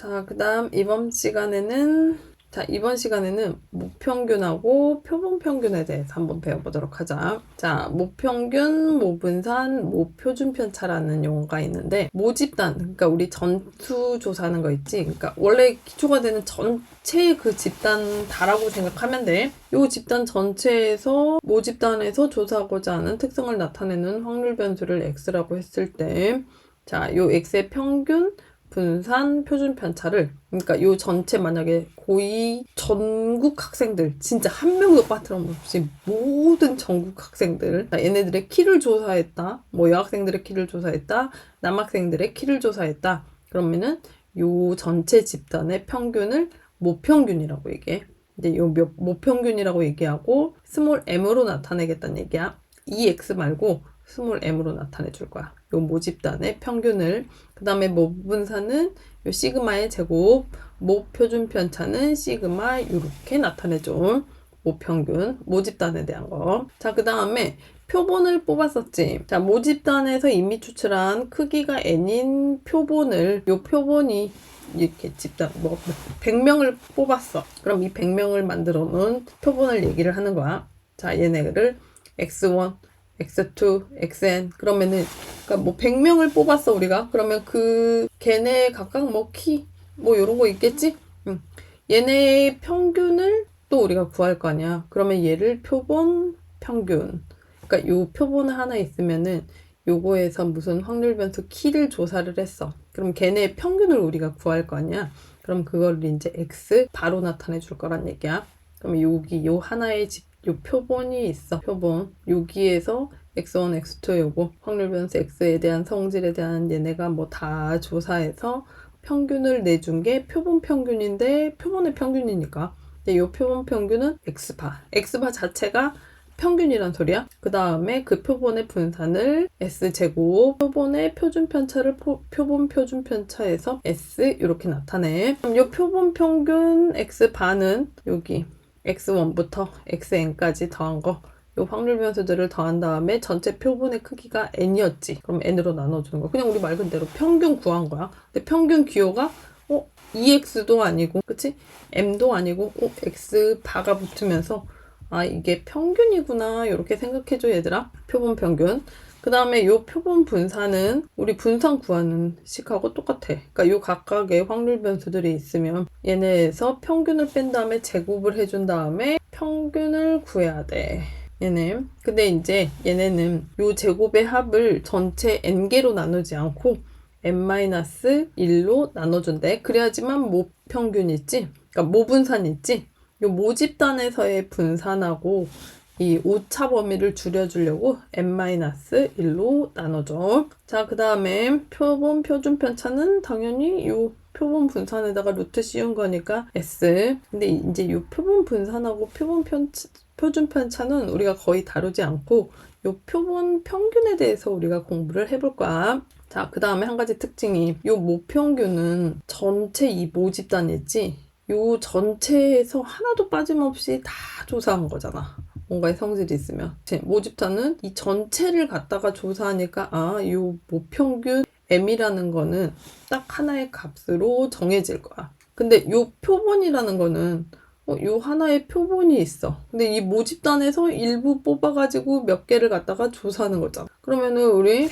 자, 그 다음 이번 시간에는, 자, 이번 시간에는 모평균하고 표본평균에 대해서 한번 배워보도록 하자. 자, 모평균, 모분산, 모표준편차라는 용어가 있는데, 모집단, 그러니까 우리 전투조사하는 거 있지? 그러니까 원래 기초가 되는 전체 그 집단 다라고 생각하면 돼. 요 집단 전체에서 모집단에서 조사하고자 하는 특성을 나타내는 확률 변수를 x라고 했을 때, 자, 요 x의 평균, 분산 표준 편차를 그러니까 요 전체 만약에 고이 전국 학생들 진짜 한 명도 빠뜨림없이 모든 전국 학생들 자, 얘네들의 키를 조사했다 뭐 여학생들의 키를 조사했다 남학생들의 키를 조사했다 그러면은 요 전체 집단의 평균을 모평균이라고 얘기해. 이제 요 몇- 모평균이라고 얘기하고 스몰 m으로 나타내겠다는 얘기야. 이 x 말고 스몰 m으로 나타내 줄 거야 요 모집단의 평균을 그 다음에 모분사는 요 시그마의 제곱, 모표준 편차는 시그마 이렇게 나타내줘. 모평균, 모집단에 대한 거. 자, 그 다음에 표본을 뽑았었지. 자, 모집단에서 이미 추출한 크기가 n인 표본을 요 표본이 이렇게 집단 뭐 100명을 뽑았어. 그럼 이 100명을 만들어 놓은 표본을 얘기를 하는 거야. 자, 얘네를 x1, x2, xn 그러면은 그러니까 뭐 100명을 뽑았어 우리가 그러면 그 걔네 각각 뭐 키뭐 요런 거 있겠지? 응. 얘네의 평균을 또 우리가 구할 거 아니야. 그러면 얘를 표본 평균. 그러니까 요 표본 하나 있으면은 요거에서 무슨 확률 변수 키를 조사를 했어. 그럼 걔네의 평균을 우리가 구할 거 아니야. 그럼 그걸 이제 x 바로 나타내 줄 거란 얘기야. 그럼 여기 요 하나의 집, 요 표본이 있어. 표본. 여기에서 x1, x2 요거 확률 변수 x에 대한 성질에 대한 얘네가 뭐 다 조사해서 평균을 내준 게 표본 평균인데 표본의 평균이니까. 근데 요 표본 평균은 x바. x바 자체가 평균이란 소리야. 그 다음에 그 표본의 분산을 s제곱, 표본의 표준 편차를 포- 표본 표준 편차에서 s 이렇게 나타내. 그럼 요 표본 평균 x바는 여기 x1부터 xn까지 더한 거. 요 확률 변수들을 더한 다음에 전체 표본의 크기가 n이었지. 그럼 n으로 나눠주는 거야. 그냥 우리 말 그대로 평균 구한 거야. 근데 평균 기호가 어 2x도 아니고, 그치? m도 아니고, 어 x 바가 붙으면서 아 이게 평균이구나 이렇게 생각해줘 얘들아. 표본 평균. 그 다음에 요 표본 분산은 우리 분산 구하는 식하고 똑같아. 그러니까 요 각각의 확률 변수들이 있으면 얘네에서 평균을 뺀 다음에 제곱을 해준 다음에 평균을 구해야 돼. 얘네. 근데 이제 얘네는 요 제곱의 합을 전체 n개로 나누지 않고 n-1로 나눠준대. 그래야지만 모평균 있지? 그러니까 모분산 있지? 요 모집단에서의 분산하고 이 오차 범위를 줄여주려고 n-1로 나눠줘. 자, 그 다음에 표본 표준 편차는 당연히 요 표본 분산에다가 루트 씌운 거니까 s. 근데 이제 요 표본 분산하고 표본 편, 표준 편차는 우리가 거의 다루지 않고 요 표본 평균에 대해서 우리가 공부를 해볼 거야. 자, 그 다음에 한 가지 특징이 요 모평균은 전체 이 모집단 있지? 요 전체에서 하나도 빠짐없이 다 조사한 거잖아. 뭔가의 성질이 있으면. 제 모집단은 이 전체를 갖다가 조사하니까 아, 요 모평균 m이라는 거는 딱 하나의 값으로 정해질 거야. 근데 요 표본이라는 거는 어, 요 하나의 표본이 있어. 근데 이 모집단에서 일부 뽑아가지고 몇 개를 갖다가 조사하는 거잖아. 그러면은 우리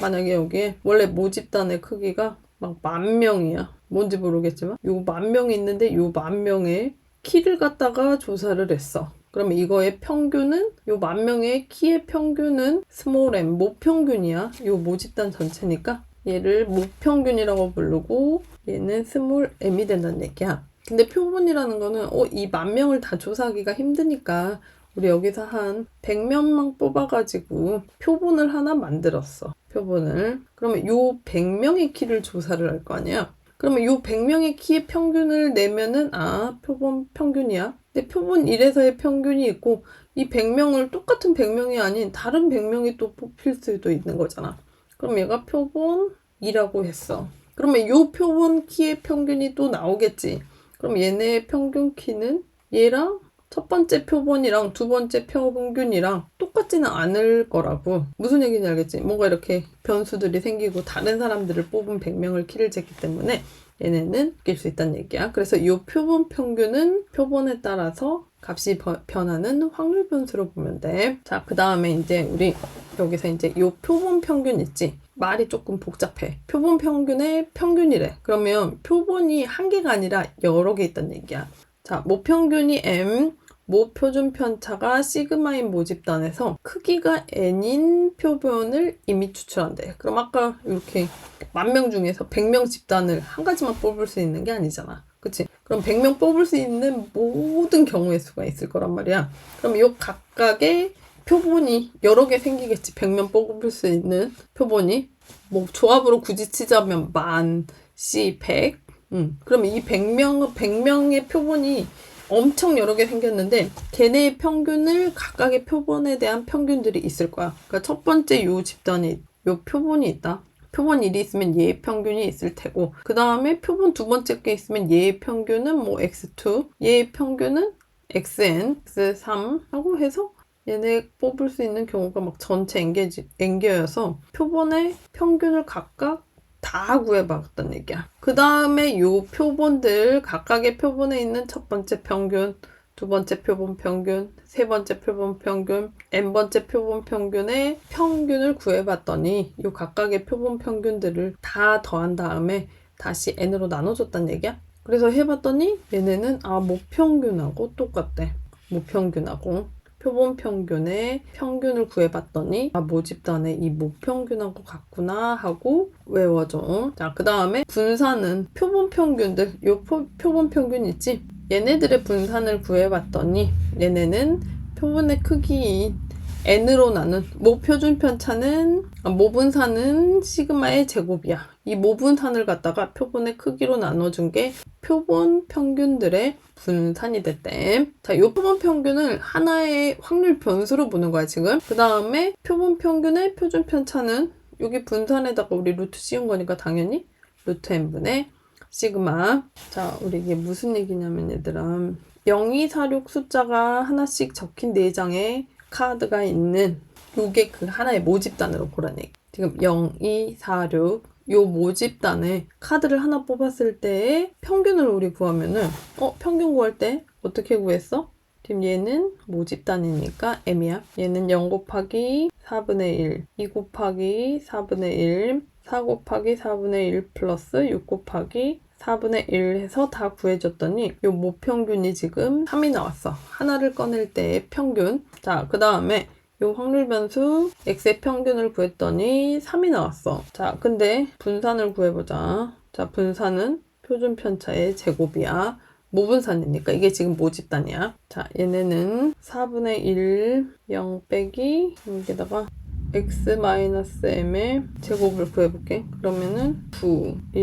만약에 여기에 원래 모집단의 크기가 막 만 명이야. 뭔지 모르겠지만 요 만 명이 있는데 요 만 명의 키를 갖다가 조사를 했어. 그러면 이거의 평균은 요 만 명의 키의 평균은 스몰 m 모평균이야. 요 모집단 전체니까 얘를 모평균이라고 부르고 얘는 스몰 m이 된다는 얘기야. 근데 표본이라는 거는 어, 이 만 명을 다 조사하기가 힘드니까 우리 여기서 한 100명만 뽑아가지고 표본을 하나 만들었어. 표본을. 그러면 요 100명의 키를 조사를 할 거 아니야? 그러면 요 100명의 키의 평균을 내면은 아, 표본 평균이야. 근데 표본 1에서의 평균이 있고 이 100명을 똑같은 100명이 아닌 다른 100명이 또 뽑힐 수도 있는 거잖아. 그럼 얘가 표본 2라고 했어. 그러면 요 표본 키의 평균이 또 나오겠지. 그럼 얘네의 평균 키는 얘랑 첫 번째 표본이랑 두 번째 평균이랑 똑같지는 않을 거라고. 무슨 얘기인지 알겠지? 뭔가 이렇게 변수들이 생기고 다른 사람들을 뽑은 100명을 키를 쟀기 때문에 얘네는 바뀔 수 있다는 얘기야. 그래서 이 표본 평균은 표본에 따라서 값이 버- 변하는 확률 변수로 보면 돼. 자, 그 다음에 이제 우리 여기서 이제 이 표본 평균 있지? 말이 조금 복잡해. 표본 평균의 평균이래. 그러면 표본이 한 개가 아니라 여러 개 있다는 얘기야. 자, 모평균이 m, 모 표준 편차가 시그마인 모집단에서 크기가 n인 표본을 이미 추출한대. 그럼 아까 이렇게 만 명 중에서 100명 집단을 한 가지만 뽑을 수 있는 게 아니잖아. 그치? 그럼 100명 뽑을 수 있는 모든 경우의 수가 있을 거란 말이야. 그럼 요 각각의 표본이 여러 개 생기겠지. 100명 뽑을 수 있는 표본이. 뭐 조합으로 굳이 치자면 만, 시, 백. 음. 그럼 이 100명, 100명의 표본이 엄청 여러 개 생겼는데 걔네의 평균을 각각의 표본에 대한 평균들이 있을 거야. 그러니까 첫 번째 요 집단에 요 표본이 있다. 표본 1이 있으면 얘의 평균이 있을 테고 그 다음에 표본 두 번째 게 있으면 얘의 평균은 뭐 x2 얘의 평균은 xn, x3 하고 해서 얘네 뽑을 수 있는 경우가 막 전체 엔게지, 엔겨여서 표본의 평균을 각각 다 구해봤단 얘기야. 그 다음에 요 표본들 각각의 표본에 있는 첫 번째 평균, 두 번째 표본 평균, 세 번째 표본 평균, n 번째 표본 평균의 평균을 구해봤더니 요 각각의 표본 평균들을 다 더한 다음에 다시 n으로 나눠줬단 얘기야. 그래서 해봤더니 얘네는 아 모평균하고 똑같대. 모평균하고 표본 평균의 평균을 구해봤더니 아 모집단의 이 모평균하고 같구나 하고 외워줘. 자 그 다음에 분산은 표본 평균들 요 표, 표본 평균 있지? 얘네들의 분산을 구해봤더니 얘네는 표본의 크기인 n으로 나눈 모표준 편차는 아, 모분산은 시그마의 제곱이야. 이 모분산을 갖다가 표본의 크기로 나눠준 게 표본 평균들의 분산이 됐대. 자, 이 표본 평균을 하나의 확률 변수로 보는 거야, 지금. 그 다음에 표본 평균의 표준 편차는 여기 분산에다가 우리 루트 씌운 거니까 당연히 루트 n분의 시그마. 자, 우리 이게 무슨 얘기냐면 얘들아. 0246 숫자가 하나씩 적힌 4장의 카드가 있는 요게 그 하나의 모집단으로 얘기. 지금 0246 요 모집단에 카드를 하나 뽑았을 때의 평균을 우리 구하면은 어 평균 구할 때 어떻게 구했어? 지금 얘는 모집단이니까 m이야. 얘는 0 곱하기 4분의 1, 2 곱하기 4분의 1, 4 곱하기 4분의 1 플러스 6 곱하기 4분의 1 해서 다 구해줬더니 요 모평균이 지금 3이 나왔어. 하나를 꺼낼 때의 평균. 자, 그 다음에 요 확률 변수 x의 평균을 구했더니 3이 나왔어. 자, 근데 분산을 구해보자. 자, 분산은 표준 편차의 제곱이야. 모분산이니까 이게 지금 모집단이야. 자, 얘네는 4분의 1, 0 빼기 여기다가 x-m의 제곱을 구해볼게. 그러면은 9, 1,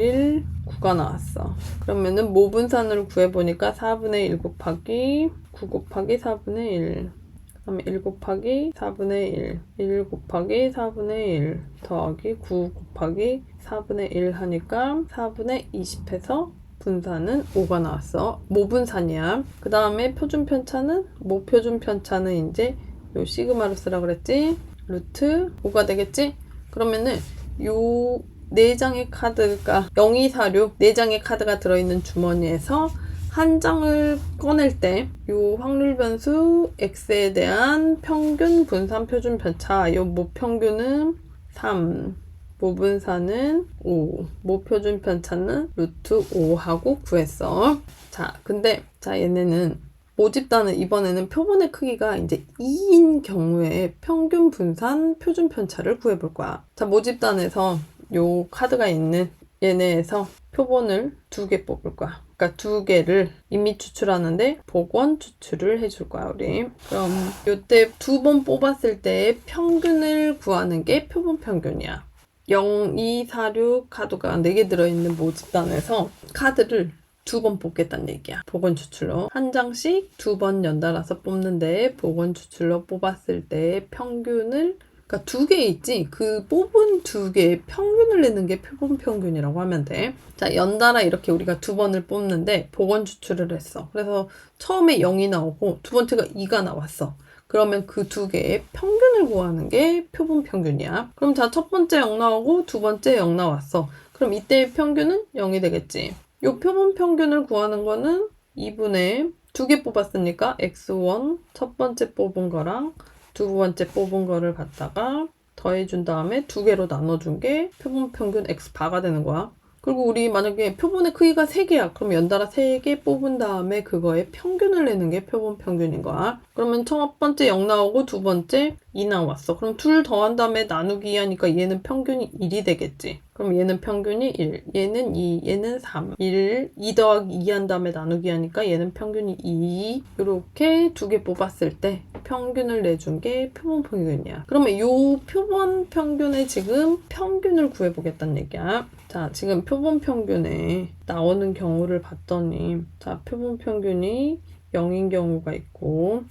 1, 9가 나왔어. 그러면은 모분산을 구해보니까 4분의 1 곱하기 9 곱하기 4분의 1. 그 다음에 1 곱하기 4분의 1, 1 곱하기 4분의 1 더하기 9 곱하기 4분의 1 하니까 4분의 20 해서 분산은 5가 나왔어. 모분산이야. 그 다음에 표준 편차는 모표준 편차는 이제 요 시그마로 쓰라 그랬지. 루트 5가 되겠지? 그러면은 요네 장의 카드가 0246네 장의 카드가 들어있는 주머니에서 한 장을 꺼낼 때 요 확률 변수 x에 대한 평균 분산 표준 편차. 요 모평균은 3 모분산은 5 모표준 편차는 루트 5하고 구했어. 자 근데 자 얘네는 모집단은 이번에는 표본의 크기가 이제 2인 경우에 평균 분산 표준 편차를 구해볼 거야 자 모집단에서 요 카드가 있는 얘네에서 표본을 두 개 뽑을 거야. 그러니까 두 개를 이미 추출하는데 복원 추출을 해줄 거야 우리. 그럼 요때 두 번 뽑았을 때 평균을 구하는 게 표본 평균이야. 0, 2, 4, 6 카드가 4개 들어있는 모집단에서 카드를 두 번 뽑겠다는 얘기야. 복원 추출로. 한 장씩 두 번 연달아서 뽑는데 복원 추출로 뽑았을 때 평균을 그러니까 두 개 있지 그 뽑은 두 개의 평균을 내는 게 표본 평균이라고 하면 돼. 자 연달아 이렇게 우리가 두 번을 뽑는데 복원 추출을 했어. 그래서 처음에 0이 나오고 두 번째가 2가 나왔어. 그러면 그 두 개의 평균을 구하는 게 표본 평균이야. 그럼 자 첫 번째 0 나오고 두 번째 0 나왔어. 그럼 이때의 평균은 0이 되겠지. 요 표본 평균을 구하는 거는 2분의 두개 뽑았으니까 x1 첫 번째 뽑은 거랑 두 번째 뽑은 거를 갖다가 더해준 다음에 두 개로 나눠준 게 표본 평균 x바가 되는 거야. 그리고 우리 만약에 표본의 크기가 3개야. 그럼 연달아 3개 뽑은 다음에 그거의 평균을 내는 게 표본 평균인 거야. 그러면 첫 번째 0 나오고 두 번째 2 나왔어. 그럼 둘 더한 다음에 나누기 하니까 얘는 평균이 1이 되겠지. 그럼 얘는 평균이 1, 얘는 2, 얘는 3. 1, 2 더하기 2 한 다음에 나누기 하니까 얘는 평균이 2. 이렇게 두 개 뽑았을 때 평균을 내준 게 표본 평균이야. 그러면 요 표본 평균의 지금 평균을 구해보겠다는 얘기야. 자, 지금 표본 평균에 나오는 경우를 봤더니, 자, 표본 평균이 0인 경우가 있고,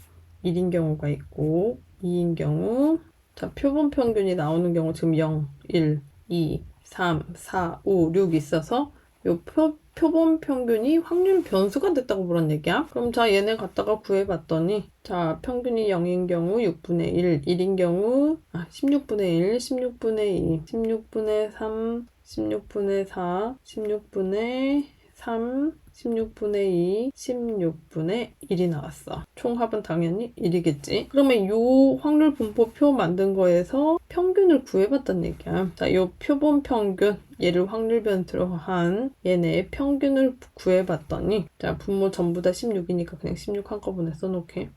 1인 경우가 있고, 2인 경우, 자, 표본 평균이 나오는 경우 지금 0, 1, 2, 3, 4, 5, 6 있어서 요 표, 표본 평균이 확률 변수가 됐다고 그런 얘기야. 그럼 자 얘네 갖다가 구해봤더니 자 평균이 0인 경우 6분의 1, 1인 경우 아 16분의 1, 16분의 2, 16분의 3, 16분의 4, 16분의 3, 16분의 2, 16분의 1이 나왔어. 총합은 당연히 1이겠지. 그러면 이 확률 분포표 만든 거에서 평균을 구해봤단 얘기야. 자, 이 표본 평균, 얘를 확률 변수로 한 얘네의 평균을 구해봤더니 자, 분모 전부 다 16이니까 그냥 16 한꺼번에 써놓게.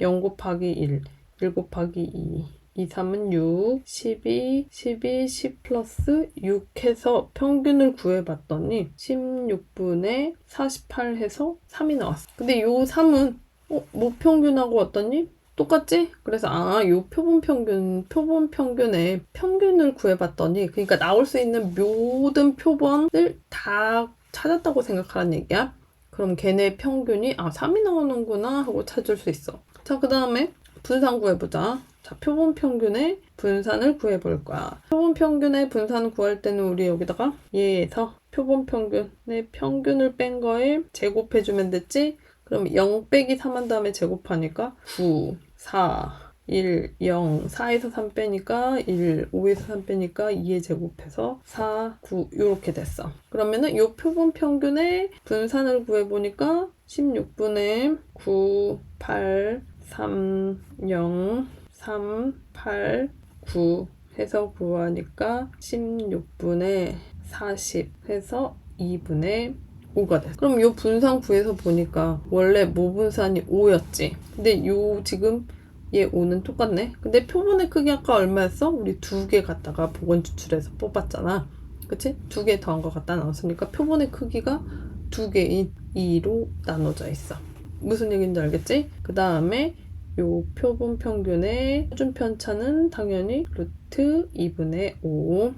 0 곱하기 1, 1 곱하기 2, 2, 3은 6, 12, 12, 10 플러스 6 해서 평균을 구해봤더니 16분의 48 해서 3이 나왔어. 근데 요 3은 어, 모평균하고 어떠니? 똑같지? 그래서 아, 요 표본 평균, 표본 평균의 평균을 구해봤더니 그러니까 나올 수 있는 모든 표본을 다 찾았다고 생각하라는 얘기야. 그럼 걔네 평균이 아 3이 나오는구나 하고 찾을 수 있어. 자, 그 다음에 분산 구해보자. 자, 표본 평균의 분산을 구해볼 거야. 표본 평균의 분산 구할 때는 우리 여기다가 얘에서 표본 평균의 평균을 뺀 거에 제곱해주면 됐지? 그럼 0 빼기 3한 다음에 제곱하니까 9, 4, 1, 0, 4에서 3 빼니까 1, 5에서 3 빼니까 2에 제곱해서 4, 9 이렇게 됐어. 그러면은 이 표본 평균의 분산을 구해보니까 16분의 9, 8, 3, 0, 3, 8, 9 해서 구하니까 16분의 40 해서 2분의 5가 돼. 그럼 요 분산 구해서 보니까 원래 모분산이 5였지. 근데 요 지금 얘 5는 똑같네. 근데 표본의 크기 아까 얼마였어? 우리 두 개 갖다가 복원 추출해서 뽑았잖아. 그치? 두 개 더한 거 갖다 나눴으니까 표본의 크기가 두 개인 2로 나눠져 있어. 무슨 얘기인지 알겠지? 그 다음에 요 표본 평균의 표준 편차는 당연히 루트 2분의 5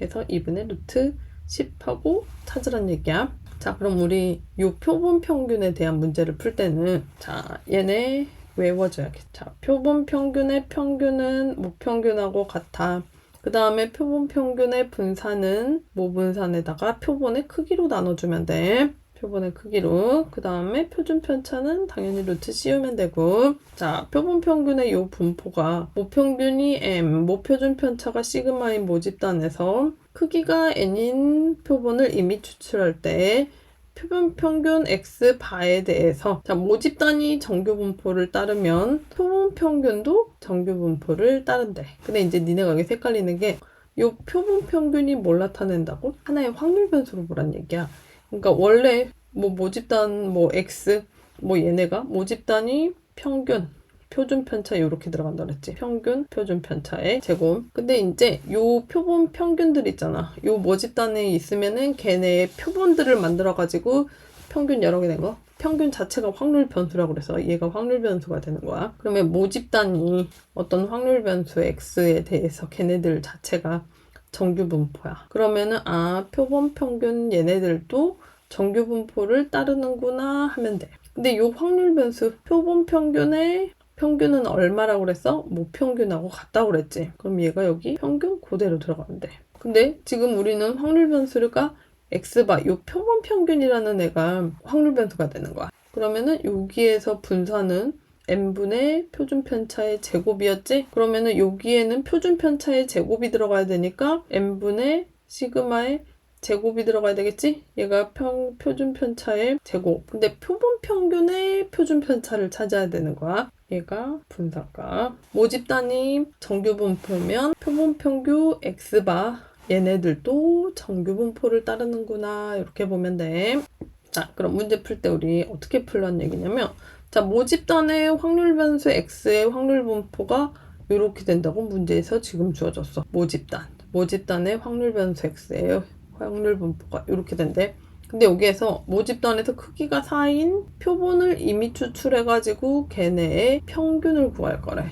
해서 2분의 루트 10하고 찾으란 얘기야. 자, 그럼 우리 요 표본 평균에 대한 문제를 풀 때는 자, 얘네 외워줘야겠다. 자, 표본 평균의 평균은 모평균하고 같아. 그 다음에 표본 평균의 분산은 모분산에다가 표본의 크기로 나눠주면 돼. 표본의 크기로. 그 다음에 표준 편차는 당연히 루트 씌우면 되고. 자, 표본 평균의 요 분포가 모평균이 m, 모표준 편차가 시그마인 모집단에서 크기가 n인 표본을 이미 추출할 때 표본 평균 x 바에 대해서 자 모집단이 정규 분포를 따르면 표본 평균도 정규 분포를 따른대. 근데 이제 니네가 여기 헷갈리는 게 요 표본 평균이 뭘 나타낸다고? 하나의 확률 변수로 보란 얘기야. 그러니까 원래 뭐 모집단 뭐 x 뭐 얘네가 모집단이 평균 표준 편차 이렇게 들어간다 그랬지. 평균 표준 편차의 제곱. 근데 이제 요 표본 평균들 있잖아. 요 모집단에 있으면은 걔네의 표본들을 만들어 가지고 평균 여러 개 된 거. 평균 자체가 확률 변수라고 그래서 얘가 확률 변수가 되는 거야. 그러면 모집단이 어떤 확률 변수 x에 대해서 걔네들 자체가 정규 분포야. 그러면은 아 표본 평균 얘네들도 정규 분포를 따르는구나 하면 돼. 근데 요 확률 변수 표본 평균의 평균은 얼마라고 그랬어? 모평균하고 같다고 그랬지. 그럼 얘가 여기 평균 그대로 들어가면 돼. 근데 지금 우리는 확률 변수가 x바 요 표본 평균이라는 애가 확률 변수가 되는 거야. 그러면은 여기에서 분산은 n분의 표준 편차의 제곱이었지? 그러면은 여기에는 표준 편차의 제곱이 들어가야 되니까 n분의 시그마의 제곱이 들어가야 되겠지? 얘가 평, 표준 편차의 제곱. 근데 표본 평균의 표준 편차를 찾아야 되는 거야. 얘가 분사값. 모집 단위 정규 분포면 표본 평균 x바. 얘네들도 정규 분포를 따르는구나. 이렇게 보면 돼. 자, 그럼 문제 풀 때 우리 어떻게 풀란 얘기냐면, 자, 모집단의 확률 변수 x의 확률 분포가 이렇게 된다고 문제에서 지금 주어졌어. 모집단. 모집단의 확률 변수 x의 확률 분포가 이렇게 된대. 근데 여기에서 모집단에서 크기가 4인 표본을 이미 추출해가지고 걔네의 평균을 구할 거래.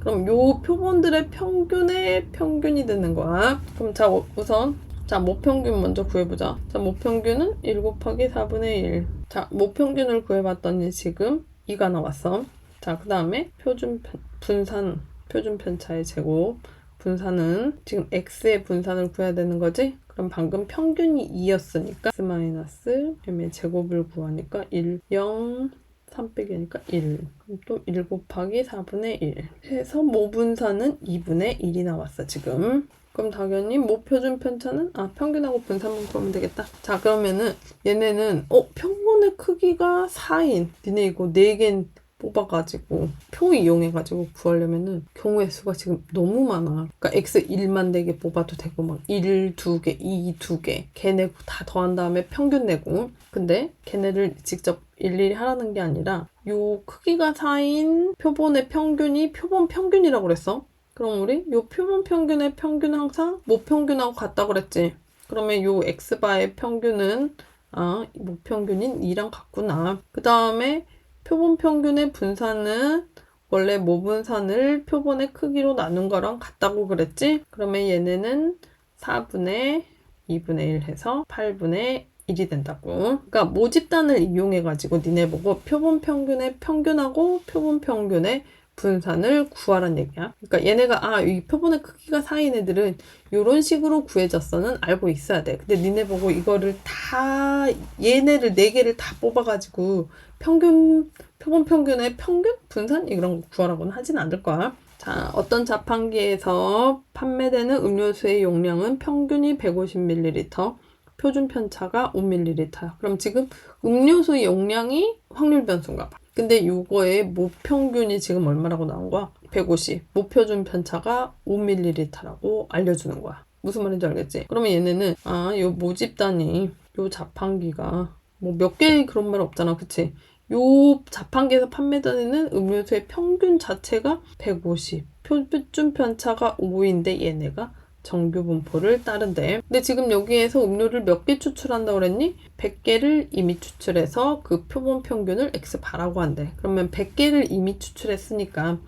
그럼 요 표본들의 평균의 평균이 되는 거야. 그럼 자, 우선 자, 모평균 먼저 구해보자. 자, 모평균은 1 곱하기 4분의 1. 자, 모평균을 구해봤더니 지금 2가 나왔어. 자, 그 다음에 표준 편- 분산, 표준 편차의 제곱. 분산은 지금 x의 분산을 구해야 되는 거지? 그럼 방금 평균이 2였으니까 x 마이너스 m의 제곱을 구하니까 1, 0, 3 빼기니까 1. 그럼 또 1 곱하기 4분의 1. 해서 모분산은 2분의 1이 나왔어, 지금. 그럼 당연히 모표준 편차는 아 평균하고 분산만 구하면 되겠다. 자 그러면은 얘네는 어 평 균의 크기가 4인. 니네 이거 4개 뽑아가지고 표 이용해가지고 구하려면은 경우의 수가 지금 너무 많아. 그러니까 x 1만 4개 뽑아도 되고 막 1, 2개, 2, 2개 걔네 다 더한 다음에 평균 내고 근데 걔네를 직접 일일이 하라는 게 아니라 요 크기가 4인 표본의 평균이 표본 평균이라고 그랬어. 그럼 우리 요 표본 평균의 평균은 항상 모평균하고 같다고 그랬지. 그러면 요 x바의 평균은 아, 모평균인 2랑 같구나. 그 다음에 표본 평균의 분산은 원래 모분산을 표본의 크기로 나눈 거랑 같다고 그랬지? 그러면 얘네는 4분의 2분의 1 해서 8분의 1이 된다고. 그러니까 모집단을 이용해가지고 니네 보고 표본 평균의 평균하고 표본 평균의 분산을 구하란 얘기야. 그러니까 얘네가 아, 이 표본의 크기가 4인 애들은 이런 식으로 구해졌어는 알고 있어야 돼. 근데 니네 보고 이거를 다 얘네를 네 개를 다 뽑아 가지고 평균 표본 평균의 평균 분산 이런 거 구하라고는 하진 않을 거야. 자, 어떤 자판기에서 판매되는 음료수의 용량은 평균이 150ml, 표준 편차가 5ml야. 그럼 지금 음료수 용량이 확률 변수인가 봐. 근데 요거의 모평균이 지금 얼마라고 나온 거야? 150. 모표준 편차가 5ml라고 알려주는 거야. 무슨 말인지 알겠지? 그러면 얘네는 아, 요 모집단이 요 자판기가 뭐 몇개 그런 말 없잖아. 그치? 요 자판기에서 판매되는 음료수의 평균 자체가 150. 표준 편차가 5인데 얘네가 정규 분포를 따른대. 근데 지금 여기에서 음료를 몇 개 추출한다고 그랬니? 100개를 이미 추출해서 그 표본 평균을 x바라고 한대. 그러면 100개를 이미 추출했으니까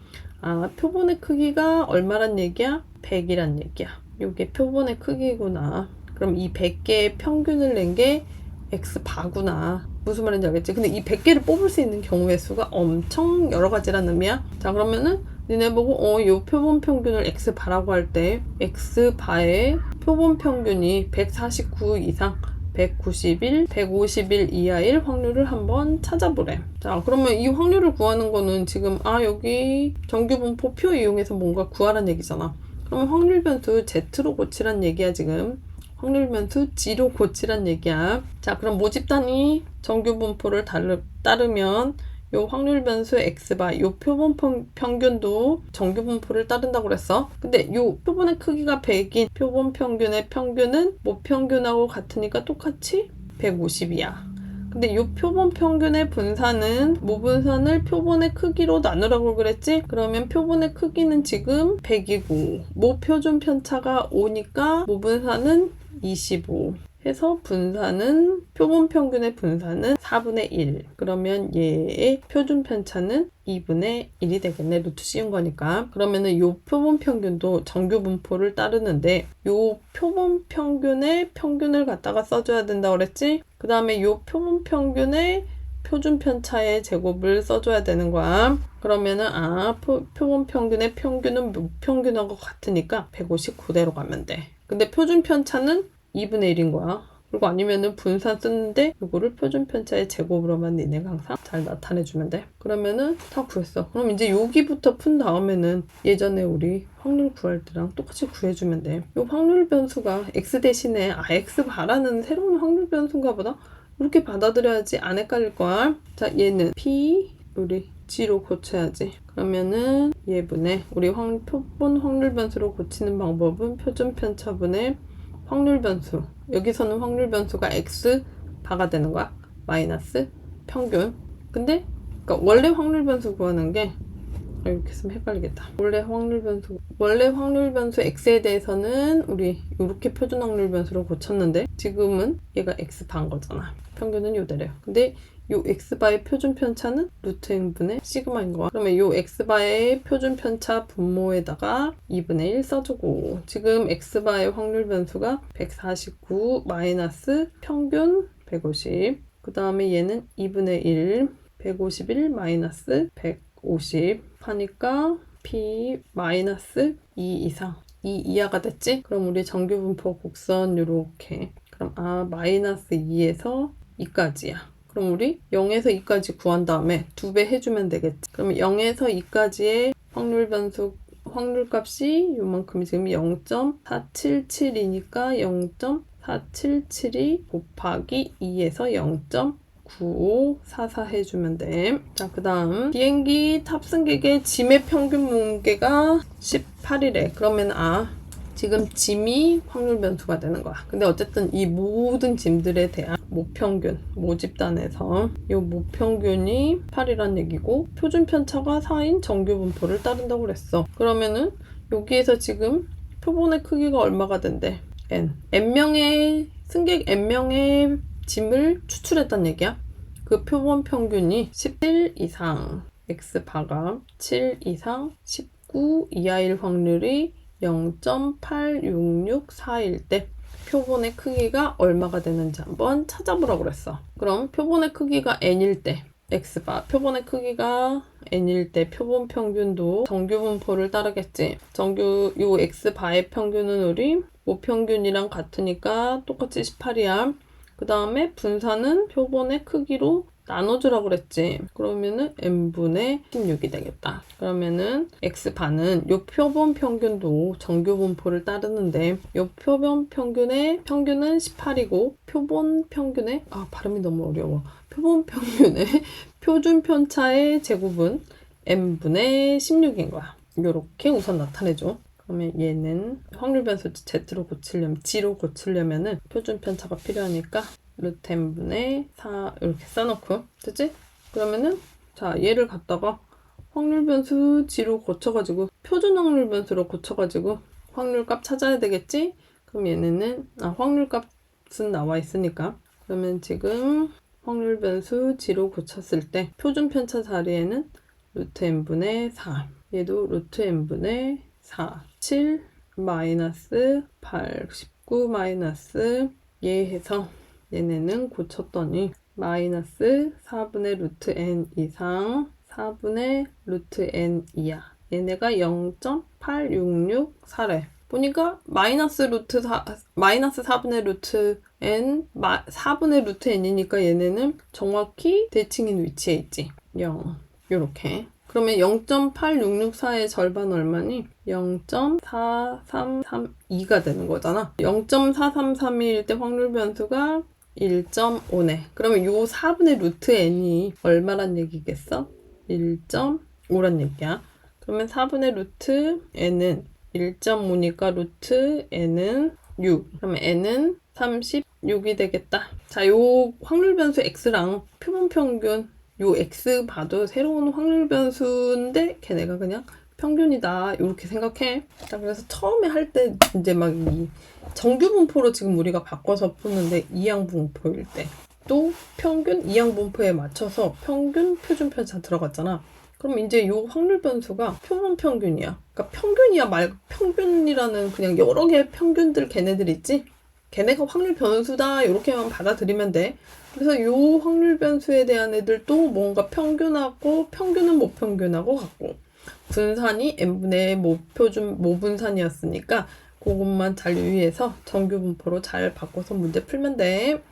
아, 표본의 크기가 얼마란 얘기야? 100이란 얘기야. 요게 표본의 크기구나. 그럼 이 100개의 평균을 낸 게 x바구나. 무슨 말인지 알겠지? 근데 이 100개를 뽑을 수 있는 경우의 수가 엄청 여러 가지라는 의미야. 자, 그러면은 니네 보고 어, 요 표본 평균을 x바라고 할 때 x바의 표본 평균이 149 이상 191, 151 이하일 확률을 한번 찾아보래. 자, 그러면 이 확률을 구하는 거는 지금 아, 여기 정규분포 표 이용해서 뭔가 구하란 얘기잖아. 그러면 확률 변수 Z로 고치란 얘기야, 지금. 확률 변수 G로 고치란 얘기야. 자, 그럼 모집단이 정규 분포를 따르, 따르면 요 확률 변수 x바 요 표본 평, 평균도 정규 분포를 따른다고 그랬어. 근데 요 표본의 크기가 100인 표본 평균의 평균은 모평균하고 같으니까 똑같이 150이야. 근데 요 표본 평균의 분산은 모분산을 표본의 크기로 나누라고 그랬지? 그러면 표본의 크기는 지금 100이고 모표준 편차가 5니까 모분산은 25 해서 분산은 표본 평균의 분산은 4분의 1 그러면 얘의 표준 편차는 2분의 1이 되겠네 루트 씌운 거니까 그러면은 요 표본 평균도 정규 분포를 따르는데 요 표본 평균의 평균을 갖다가 써줘야 된다 그랬지 그 다음에 요 표본 평균의 표준 편차의 제곱을 써줘야 되는 거야. 그러면은 아 표, 표본 평균의 평균은 무평균하고 같으니까 150 그대로 가면 돼. 근데 표준 편차는 2분의 1인 거야. 그리고 아니면은 분산 쓰는데 이거를 표준 편차의 제곱으로만 니네가 항상 잘 나타내주면 돼. 그러면은 다 구했어. 그럼 이제 여기부터 푼 다음에는 예전에 우리 확률 구할 때랑 똑같이 구해주면 돼. 이 확률 변수가 x 대신에 아 x 바라는 새로운 확률 변수인가 보다. 이렇게 받아들여야지 안 헷갈릴 거야. 자, 얘는 p 우리 g로 고쳐야지. 그러면은 얘분의 우리 확, 표본 확률 변수로 고치는 방법은 표준 편차분의 확률 변수. 여기서는 확률 변수가 x 바가 되는 거야. 마이너스 평균. 근데 그러니까 원래 확률 변수 구하는 게 아, 이렇게 쓰면 헷갈리겠다. 원래 확률 변수 원래 확률 변수 x에 대해서는 우리 이렇게 표준 확률 변수로 고쳤는데 지금은 얘가 x 반 거잖아. 평균은 요대래요. 근데 요 x바의 표준 편차는 루트 n분의 시그마인 거야. 그러면 요 x바의 표준 편차 분모에다가 2분의 1 써주고 지금 x바의 확률 변수가 149 마이너스 평균 150. 그 다음에 얘는 2분의 1 151 마이너스 150 하니까 p 마이너스 2 이상 2 이하가 됐지? 그럼 우리 정규 분포 곡선 요렇게 그럼 아 마이너스 2에서 2까지야. 그럼 우리 0에서 2까지 구한 다음에 두 배 해주면 되겠지. 그러면 0에서 2까지의 확률 변수 확률 값이 요만큼 지금 0.477이니까 0.477이 곱하기 2에서 0.9544 해주면 돼. 자, 그 다음 비행기 탑승객의 짐의 평균 무게가 18이래. 그러면 아 지금 짐이 확률 변수가 되는 거야. 근데 어쨌든 이 모든 짐들에 대한 모평균, 모집단에서 이 모평균이 8이란 얘기고 표준 편차가 4인 정규 분포를 따른다고 그랬어. 그러면은 여기에서 지금 표본의 크기가 얼마가 된대? n. n명의 승객 n명의 짐을 추출했단 얘기야. 그 표본 평균이 17 이상 x 바가 7 이상 19 이하일 확률이 0.86641때 표본의 크기가 얼마가 되는지 한번 찾아보라고 그랬어. 그럼 표본의 크기가 n일 때 x바 표본의 크기가 n일 때 표본 평균도 정규 분포를 따르겠지. 정규 요 x바의 평균은 우리 모평균이랑 같으니까 똑같이 18이야. 그 다음에 분산은 표본의 크기로 나눠주라고 그랬지. 그러면은 n분의 16이 되겠다. 그러면은 x반은 요 표본 평균도 정규 분포를 따르는데 요 표본 평균의 평균은 18이고 표본 평균의 아 발음이 너무 어려워. 표본 평균의 표준 편차의 제곱은 n분의 16인 거야. 요렇게 우선 나타내줘. 그러면 얘는 확률 변수 z로 고치려면 g로 고치려면은 표준 편차가 필요하니까 루트 n분의 4 이렇게 써놓고 됐지? 그러면은 자 얘를 갖다가 확률 변수 g로 고쳐가지고 표준 확률 변수로 고쳐가지고 확률 값 찾아야 되겠지? 그럼 얘네는 아 확률 값은 나와 있으니까 그러면 지금 확률 변수 g로 고쳤을 때 표준 편차 자리에는 루트 n분의 4 얘도 루트 n분의 4 7 마이너스 8 19 마이너스 얘 해서 얘네는 고쳤더니 마이너스 4분의 루트 n 이상 4분의 루트 n 이하 얘네가 0.8664래 보니까 마이너스 루트 4 마이너스 4분의 루트 n 마, 4분의 루트 n이니까 얘네는 정확히 대칭인 위치에 있지 0 요렇게 그러면 0.8664의 절반 얼마니? 0.4332가 되는 거잖아. 0.4332일 때 확률 변수가 1.5네. 그러면 요 4분의 루트 n이 얼마란 얘기겠어? 1.5란 얘기야. 그러면 4분의 루트 n은 1.5니까 루트 n은 6. 그러면 n은 36이 되겠다. 자, 요 확률 변수 x랑 표본 평균 요 x 봐도 새로운 확률 변수인데 걔네가 그냥 평균이다 이렇게 생각해. 자, 그래서 처음에 할 때 이제 막 이 정규 분포로 지금 우리가 바꿔서 푸는데 이항 분포일 때 또 평균 이항 분포에 맞춰서 평균 표준 편차 들어갔잖아. 그럼 이제 요 확률 변수가 표본 평균이야. 그러니까 평균이야 말 평균이라는 그냥 여러 개의 평균들 걔네들 있지. 걔네가 확률 변수다 이렇게만 받아들이면 돼. 그래서 요 확률 변수에 대한 애들도 뭔가 평균하고 평균은 모평균하고 같고 분산이 n분의 모표준 모분산이었으니까 그것만 잘 유의해서 정규 분포로 잘 바꿔서 문제 풀면 돼.